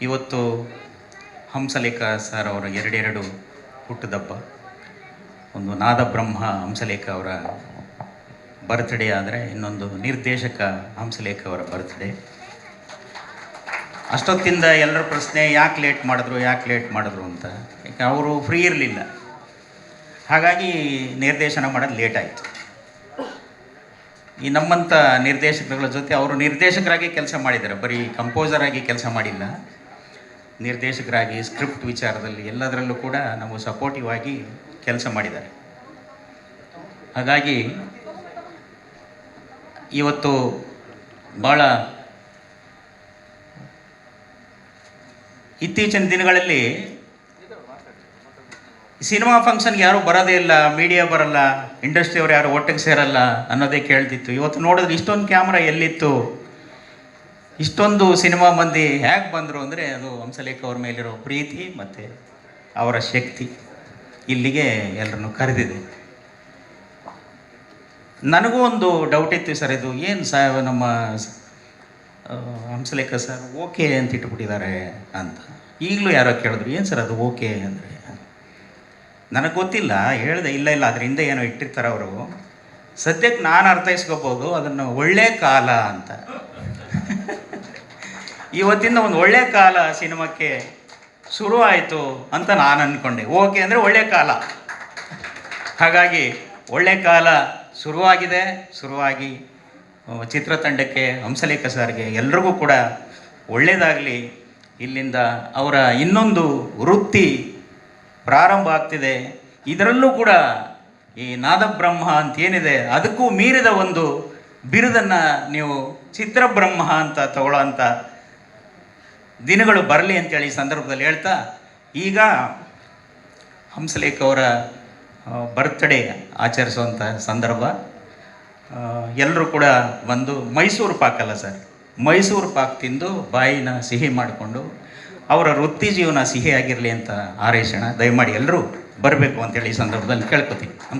ಇವತ್ತು ಹಂಸಲೇಖ ಸರ್ ಅವರ ಎರಡೆರಡು ಹುಟ್ಟದಬ್ಬ ಒಂದು ನಾದಬ್ರಹ್ಮ ಹಂಸಲೇಖ ಅವರ ಬರ್ತ್ಡೇ ಆದರೆ ಇನ್ನೊಂದು ನಿರ್ದೇಶಕ ಹಂಸಲೇಖ ಅವರ ಬರ್ತ್ಡೇ ಅಷ್ಟೊತ್ತಿಂದ ಎಲ್ಲರ ಪ್ರಶ್ನೆ ಯಾಕೆ ಲೇಟ್ ಮಾಡಿದ್ರು, ಯಾಕೆ ಲೇಟ್ ಮಾಡಿದ್ರು ಅಂತ. ಯಾಕೆ ಅವರು ಫ್ರೀ ಇರಲಿಲ್ಲ. ಹಾಗಾಗಿ ನಿರ್ದೇಶನ ಮಾಡೋದು ಲೇಟ್ ಆಯಿತು. ಈ ನಮ್ಮಂಥ ನಿರ್ದೇಶಕರುಗಳ ಜೊತೆ ಅವರು ನಿರ್ದೇಶಕರಾಗಿ ಕೆಲಸ ಮಾಡಿದ್ದಾರೆ. ಬರೀ ಕಂಪೋಸರ್ ಆಗಿ ಕೆಲಸ ಮಾಡಿಲ್ಲ. ನಿರ್ದೇಶಕರಾಗಿ ಸ್ಕ್ರಿಪ್ಟ್ ವಿಚಾರದಲ್ಲಿ ಎಲ್ಲದರಲ್ಲೂ ಕೂಡ ನಮಗೆ ಸಪೋರ್ಟಿವ್ ಆಗಿ ಕೆಲಸ ಮಾಡಿದ್ದಾರೆ. ಹಾಗಾಗಿ ಇವತ್ತು ಭಾಳ ಇತ್ತೀಚಿನ ದಿನಗಳಲ್ಲಿ ಸಿನಿಮಾ ಫಂಕ್ಷನ್ಗೆ ಯಾರೂ ಬರೋದೇ ಇಲ್ಲ ಮೀಡಿಯಾ ಬರಲ್ಲ ಇಂಡಸ್ಟ್ರಿಯವ್ರು ಯಾರು ಒಟ್ಟಿಗೆ ಸೇರಲ್ಲ ಅನ್ನೋದೇ ಕೇಳ್ತಿತ್ತು. ಇವತ್ತು ನೋಡಿದ್ರೆ ಇಷ್ಟೊಂದು ಕ್ಯಾಮ್ರಾ ಎಲ್ಲಿತ್ತು? ಇಷ್ಟೊಂದು ಸಿನಿಮಾ ಮಂದಿ ಹೇಗೆ ಬಂದರು ಅಂದರೆ ಅದು ಹಂಸಲೇಖ ಅವ್ರ ಮೇಲಿರೋ ಪ್ರೀತಿ ಮತ್ತು ಅವರ ಶಕ್ತಿ ಇಲ್ಲಿಗೆ ಎಲ್ಲರನ್ನು ಕರೆದಿದೆ. ನನಗೂ ಒಂದು ಡೌಟ್ ಇತ್ತು ಸರ್, ಇದು ಏನು ಸಾ ನಮ್ಮ ಹಂಸಲೇಖ ಸರ್ ಓಕೆ ಅಂತ ಇಟ್ಬಿಟ್ಟಿದ್ದಾರೆ ಅಂತ. ಈಗಲೂ ಯಾರೋ ಕೇಳಿದ್ರು, ಏನು ಸರ್ ಅದು ಓಕೆ ಅಂದರೆ? ನನಗೆ ಗೊತ್ತಿಲ್ಲ, ಹೇಳಿದೆ ಇಲ್ಲ ಇಲ್ಲ, ಅದ್ರ ಹಿಂದೆ ಏನೋ ಇಟ್ಟಿರ್ತಾರೆ ಅವರು. ಸದ್ಯಕ್ಕೆ ನಾನು ಅರ್ಥೈಸ್ಕೋಬೋದು, ಅದನ್ನು ಒಳ್ಳೆ ಕಾಲ ಅಂತ. ಇವತ್ತಿಂದ ಒಂದು ಒಳ್ಳೆ ಕಾಲ ಸಿನಿಮಾಕ್ಕೆ ಶುರು ಆಯಿತು ಅಂತ ನಾನು ಅಂದ್ಕೊಂಡೆ ಓಕೆ ಅಂದರೆ ಒಳ್ಳೆ ಕಾಲ. ಹಾಗಾಗಿ ಒಳ್ಳೆ ಕಾಲ ಶುರುವಾಗಿದೆ. ಶುರುವಾಗಿ ಚಿತ್ರತಂಡಕ್ಕೆ ಹಂಸಲೇಖ ಸರ್ಗೆ ಎಲ್ರಿಗೂ ಕೂಡ ಒಳ್ಳೆಯದಾಗಲಿ ಇಲ್ಲಿಂದ ಅವರ ಇನ್ನೊಂದು ವೃತ್ತಿ ಪ್ರಾರಂಭ ಆಗ್ತಿದೆ. ಇದರಲ್ಲೂ ಕೂಡ ಈ ನಾದಬ್ರಹ್ಮ ಅಂತ ಏನಿದೆ ಅದಕ್ಕೂ ಮೀರಿದ ಒಂದು ಬಿರುದನ್ನು ನೀವು ಚಿತ್ರಬ್ರಹ್ಮ ಅಂತ ತಗೊಳ್ಳೋ ಅಂಥ ದಿನಗಳು ಬರಲಿ ಅಂತೇಳಿ ಈ ಸಂದರ್ಭದಲ್ಲಿ ಹೇಳ್ತಾ, ಈಗ ಹಂಸಲೇಖ ಅವರ ಬರ್ತ್ಡೇ ಆಚರಿಸುವಂಥ ಸಂದರ್ಭ ಎಲ್ಲರೂ ಕೂಡ ಬಂದು ಮೈಸೂರು ಪಾಕಲ್ಲ ಸರ್, ಮೈಸೂರು ಪಾಕ್ ತಿಂದು ಬಾಯಿನ ಸಿಹಿ ಮಾಡಿಕೊಂಡು, ಅವರ ವೃತ್ತಿ ಜೀವನ ಸಿಹಿಯಾಗಿರಲಿ ಅಂತ ಹಾರೈಸೋಣ ದಯಮಾಡಿ ಎಲ್ಲರೂ ಬರಬೇಕು ಅಂತೇಳಿ ಈ ಸಂದರ್ಭದಲ್ಲಿ ನಮಸ್ಕಾರ.